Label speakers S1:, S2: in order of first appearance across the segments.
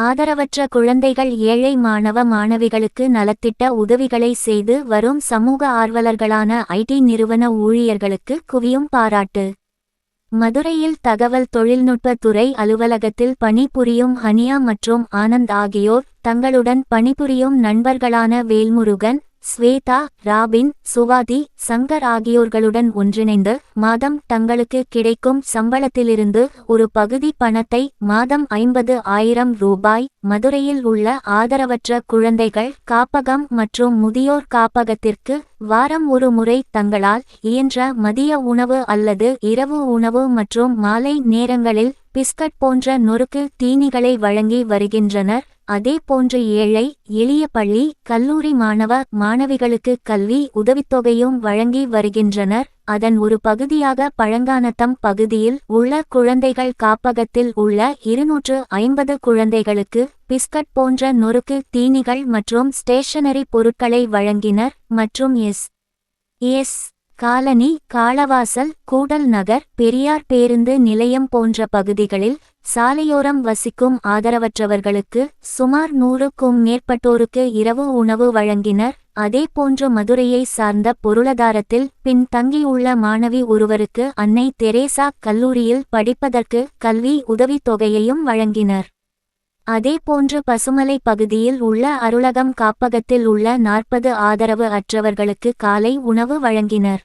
S1: ஆதரவற்ற குழந்தைகள் ஏழை மாணவ மாணவிகளுக்கு நலத்திட்ட உதவிகளை செய்து வரும் சமூக ஆர்வலர்களான ஐடி நிறுவன ஊழியர்களுக்கு குவியும் பாராட்டு. மதுரையில் தகவல் தொழில்நுட்ப துறை அலுவலகத்தில் பணிபுரியும் ஹனியா மற்றும் ஆனந்த் ஆகியோர் தங்களுடன் பணிபுரியும் நண்பர்களான வேல்முருகன் ஸ்வேதா ராபின் சுவாதி சங்கர் ஆகியோர்களுடன் ஒன்றிணைந்து மாதம் தங்களுக்கு கிடைக்கும் சம்பளத்திலிருந்து ஒரு பகுதி பணத்தை மாதம் ஐம்பது ஆயிரம் ரூபாய் மதுரையில் உள்ள ஆதரவற்ற குழந்தைகள் காப்பகம் மற்றும் முதியோர் காப்பகத்திற்கு வாரம் ஒரு முறை தங்களால் இயன்ற மதிய உணவு அல்லது இரவு உணவு மற்றும் மாலை நேரங்களில் பிஸ்கட் போன்ற நொறுக்கு தீனிகளை வழங்கி வருகின்றனர். அதே போன்று ஏழை எளிய பள்ளி கல்லூரி மாணவ மாணவிகளுக்கு கல்வி உதவித்தொகையும் வழங்கி வருகின்றனர். அதன் ஒரு பகுதியாக பழங்கானத்தம் பகுதியில் உள்ள குழந்தைகள் காப்பகத்தில் உள்ள இருநூற்று ஐம்பது குழந்தைகளுக்கு பிஸ்கட் போன்ற நொறுக்கு தீனிகள் மற்றும் ஸ்டேஷனரி பொருட்களை வழங்கினர் மற்றும் S S colony Kalavasal Koodal Nagar Periyar பேருந்து நிலையம் போன்ற பகுதிகளில் சாலையோரம் வசிக்கும் ஆதரவற்றவர்களுக்கு சுமார் நூறுக்கும் மேற்பட்டோருக்கு இரவு உணவு வழங்கினர். அதேபோன்று மதுரையை சார்ந்த பொருளாதாரத்தில் பின் தங்கியுள்ள மாணவி ஒருவருக்கு அன்னை தெரேசா கல்லூரியில் படிப்பதற்கு கல்வி உதவித்தொகையையும் வழங்கினர். அதேபோன்று பசுமலை பகுதியில் உள்ள அருளகம் காப்பகத்தில் உள்ள நாற்பது ஆதரவு அற்றவர்களுக்கு காலை உணவு வழங்கினர்.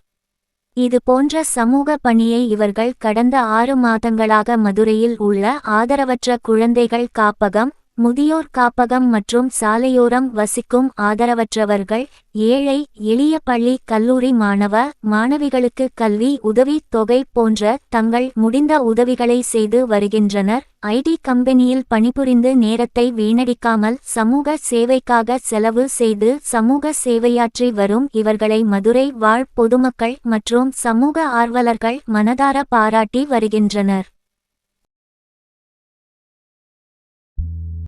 S1: இது போன்ற சமூக பணியை இவர்கள் கடந்த ஆறு மாதங்களாக மதுரையில் உள்ள ஆதரவற்ற குழந்தைகள் காப்பகம் முதியோர் காப்பகம் மற்றும் சாலையோரம் வசிக்கும் ஆதரவற்றவர்கள் ஏழை எளிய பள்ளி கல்லூரி மாணவ மாணவிகளுக்கு கல்வி உதவி தொகை போன்ற தங்கள் முடிந்த உதவிகளை செய்து வருகின்றனர். ஐடி கம்பெனியில் பணிபுரிந்து நேரத்தை வீணடிக்காமல் சமூக சேவைக்காக செலவு செய்து சமூக சேவையாற்றி வரும் இவர்களை மதுரை வாழ் பொதுமக்கள் மற்றும் சமூக ஆர்வலர்கள் மனதார பாராட்டி வருகின்றனர்.